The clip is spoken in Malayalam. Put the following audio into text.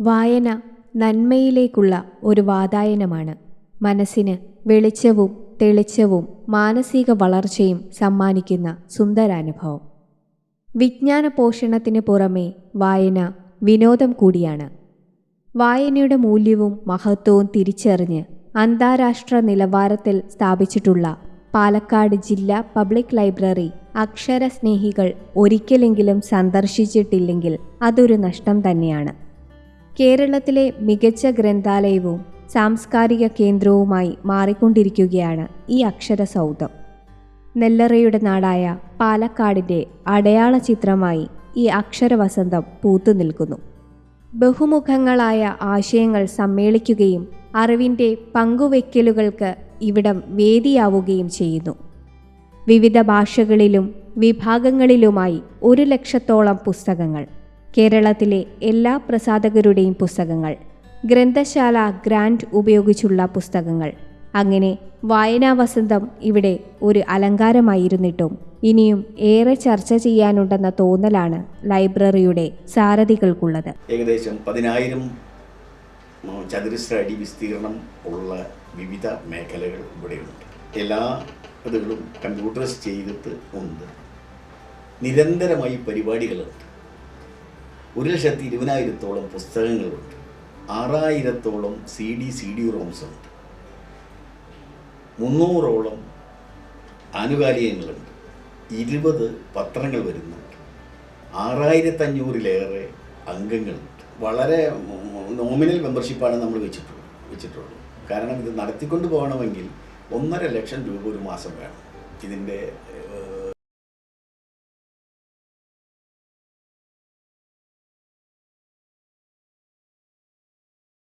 വായന നന്മയിലേക്കുള്ള ഒരു വാതായനമാണ്. മനസ്സിന് വെളിച്ചവും തെളിച്ചവും മാനസിക വളർച്ചയും സമ്മാനിക്കുന്ന സുന്ദരാനുഭവം. വിജ്ഞാന പോഷണത്തിന് പുറമെ വായന വിനോദം കൂടിയാണ്. വായനയുടെ മൂല്യവും മഹത്വവും തിരിച്ചറിഞ്ഞ് അന്താരാഷ്ട്ര നിലവാരത്തിൽ സ്ഥാപിച്ചിട്ടുള്ള പാലക്കാട് ജില്ലാ പബ്ലിക് ലൈബ്രറി അക്ഷരസ്നേഹികൾ ഒരിക്കലെങ്കിലും സന്ദർശിച്ചിട്ടില്ലെങ്കിൽ അതൊരു നഷ്ടം തന്നെയാണ്. കേരളത്തിലെ മികച്ച ഗ്രന്ഥാലയവും സാംസ്കാരിക കേന്ദ്രവുമായി മാറിക്കൊണ്ടിരിക്കുകയാണ് ഈ അക്ഷരസൗധം നെല്ലറയുടെ നാടായ പാലക്കാടിന്റെ അടയാള ചിത്രമായി ഈ അക്ഷരവസന്തം പൂത്തു നിൽക്കുന്നു. ബഹുമുഖങ്ങളായ ആശയങ്ങൾ സമ്മേളിക്കുകയും അറിവിന്റെ പങ്കുവെക്കലുകൾക്ക് ഇവിടം വേദിയാവുകയും ചെയ്യുന്നു. വിവിധ ഭാഷകളിലും വിഭാഗങ്ങളിലുമായി ഒരു ലക്ഷത്തോളം പുസ്തകങ്ങൾ. കേരളത്തിലെ എല്ലാ പ്രസാധകരുടെയും പുസ്തകങ്ങൾ. ഗ്രന്ഥശാല ഗ്രാൻഡ് ഉപയോഗിച്ചുള്ള പുസ്തകങ്ങൾ. അങ്ങനെ വായനാ വസന്തം ഇവിടെ ഒരു അലങ്കാരമായിരുന്നിട്ടും ഇനിയും ഏറെ ചർച്ച ചെയ്യാനുണ്ടെന്ന തോന്നലാണ് ലൈബ്രറിയുടെ സാരഥികൾക്കുള്ളത്. ഏകദേശം പതിനായിരം ചതുരശ്ര അടി വിസ്തീർണം ഉള്ള വിവിധ മേഖലകൾ ഇവിടെയുണ്ട്. എല്ലാ ഇതുകളും കമ്പ്യൂട്ടറൈസ് ചെയ്തിട്ട് ഉണ്ട്. നിരന്തരമായി പരിപാടികളുണ്ട്. ഒരു ലക്ഷത്തി ഇരുപതിനായിരത്തോളം പുസ്തകങ്ങളുണ്ട്. ആറായിരത്തോളം C D C D ROMs ഉണ്ട്. മുന്നൂറോളം ആനുകാലികങ്ങളുണ്ട്. ഇരുപത് പത്രങ്ങൾ വരുന്നുണ്ട്. ആറായിരത്തഞ്ഞൂറിലേറെ അംഗങ്ങളുണ്ട്. വളരെ നോമിനൽ മെമ്പർഷിപ്പാണ് നമ്മൾ വെച്ചിട്ടുള്ളത് വെച്ചിട്ടുള്ളത്. കാരണം ഇത് നടത്തിക്കൊണ്ട് പോകണമെങ്കിൽ ഒന്നര ലക്ഷം രൂപ ഒരു മാസം വേണം. ഇതിന്റെ